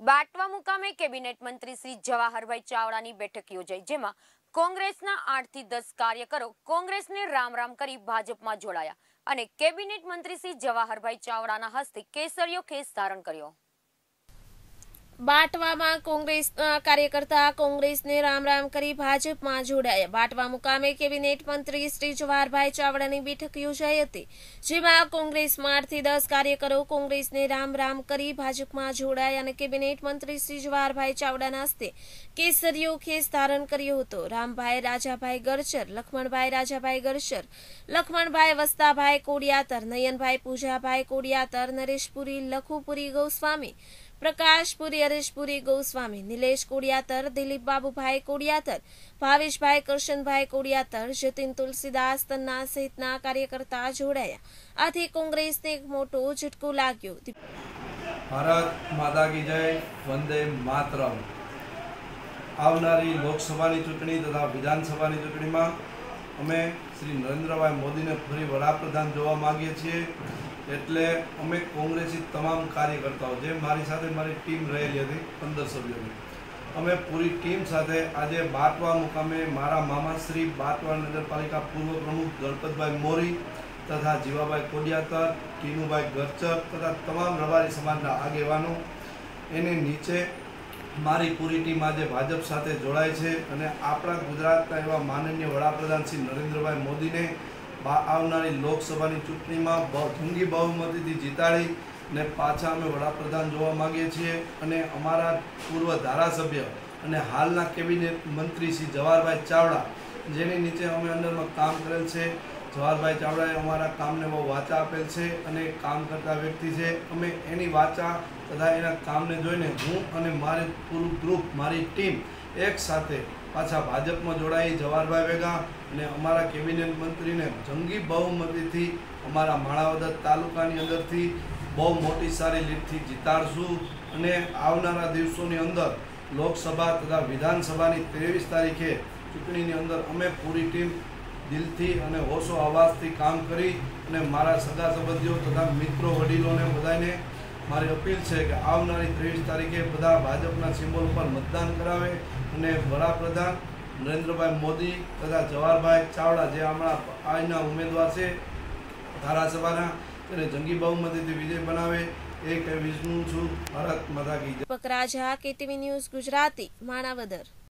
બાટવા મુકામે કેબિનેટ મંત્રી શ્રી જવાહરભાઈ ચાવડાની બેઠક યોજાઈ, જેમાં કોંગ્રેસના આઠથી દસ કાર્યકરો કોંગ્રેસને રામ રામ કરી ભાજપમાં જોડાયા અને કેબિનેટ મંત્રી શ્રી જવાહરભાઈ ચાવડાના હસ્તે કેસરીયો ખેસ ધારણ કર્યો. બાટવામાં કોંગ્રેસના કાર્યકર્તા કોંગ્રેસને રામ રામ કરી ભાજપમાં જોડાયા. બાટવા મુકામે કેબિનેટ મંત્રી શ્રી જવાહરભાઈ ચાવડાની બેઠક યોજાઈ હતી, જેમાં કોંગ્રેસમાં આઠથી દસ કાર્યકરો કોંગ્રેસને રામ રામ કરી ભાજપમાં જોડાયા અને કેબિનેટ મંત્રી શ્રી જવાહરભાઈ ચાવડાના હસ્તે કેસરીયો ખેસ ધારણ કર્યો હતો. રામભાઈ, રાજાભાઈ ગરચર, લખમણભાઈ, રાજાભાઈ ગરચર, લખમણભાઈ વસ્તાભાઈ કોડિયાતર, નયનભાઈ પૂજાભાઈ કોડિયાતર, નરેશપુરી, લખુપુરી ગૌસ્વામી પ્રકાશપુરી હરેશપુરી ગોસ્વામી, નિલેશ કોડિયાતર દિલીપ બાબુભાઈ કોડિયાતર, ભાવેશભાઈ, કરશનભાઈ કોડિયાતર, જતીન તુલસીદાસ, તન્ના સહિતના કાર્યકર્તા જોડાયા. આથી કોંગ્રેસને એક મોટો ઝટકો લાગ્યો. ભારત માતા કી જય, વંદે માતરમ. આવનારી લોકસભાની ચૂંટણી તથા વિધાનસભાની ચૂંટણીમાં અમે શ્રી નરેન્દ્રભાઈ મોદીને ફરી વડાપ્રધાન જોવા માગીએ છીએ. એટલે અમે કોંગ્રેસી તમામ કાર્યકર્તાઓ, જે મારી સાથે મારી ટીમ રહેલી હતી, પંદર સભ્યોની, અમે પૂરી ટીમ સાથે આજે બાટવા મુકામે મારા મામાશ્રી બાટવા નગરપાલિકા પૂર્વ પ્રમુખ ગણપતભાઈ મોરી તથા જીવાભાઈ કોડિયાતર કિનુભાઈ ગરચર તથા તમામ રબારી સમાજના આગેવાનો, એને નીચે મારી પૂરી ટીમ આજે ભાજપ સાથે જોડાય છે અને આપણા ગુજરાતના એવા માનનીય વડાપ્રધાન શ્રી નરેન્દ્રભાઈ મોદીને આવનારી લોકસભાની ચૂંટણીમાં ઢુંગી બહુમતીથી જીતાડી ને પાછા અમે વડાપ્રધાન જોવા માગીએ છીએ. અને અમારા પૂર્વ ધારાસભ્ય અને હાલના કેબિનેટ મંત્રી શ્રી જવાહરભાઈ ચાવડા, જેની નીચે અમે અંદરમાં કામ કરેલ છે. જવાહરભાઈ ચાવડાએ અમારા કામને બહુ વાચા આપેલ છે અને કામ કરતા વ્યક્તિ છે. અમે એની વાચા તથા એના કામને જોઈને હું અને મારે પૂરું ગ્રુપ, મારી ટીમ એક સાથે પાછા ભાજપમાં જોડાઈ જવાહરભાઈ વેગા અને અમારા કેબિનેટ મંત્રીને જંગી બહુમતીથી અમારા માણાવદર તાલુકાની અંદરથી બહુ મોટી સારી લીડથી જીતાડશું અને આવનારા દિવસોની અંદર લોકસભા તથા વિધાનસભાની ત્રેવીસ તારીખે ચૂંટણીની અંદર અમે પૂરી ટીમ દિલથી અને હોશો અવાજથી કામ કરી અને મારા સગા સંબંધીઓ તથા મિત્રો વડીલોને બધાને મારી અપીલ છે કે આવનારી ત્રેવીસ તારીખે બધા ભાજપના સિમ્બોલ પર મતદાન કરાવે અને વડાપ્રધાન નરેન્દ્રભાઈ મોદી તથા જવાહરભાઈ ચાવડા જે હમણાં આજના ઉમેદવાર છે ધારાસભાના, તેને જંગી બહુમતીથી વિજય બનાવે એ કહેવી છું ભારત માતા કી જય. Deepak Raja KTV news Gujarati, Manavadar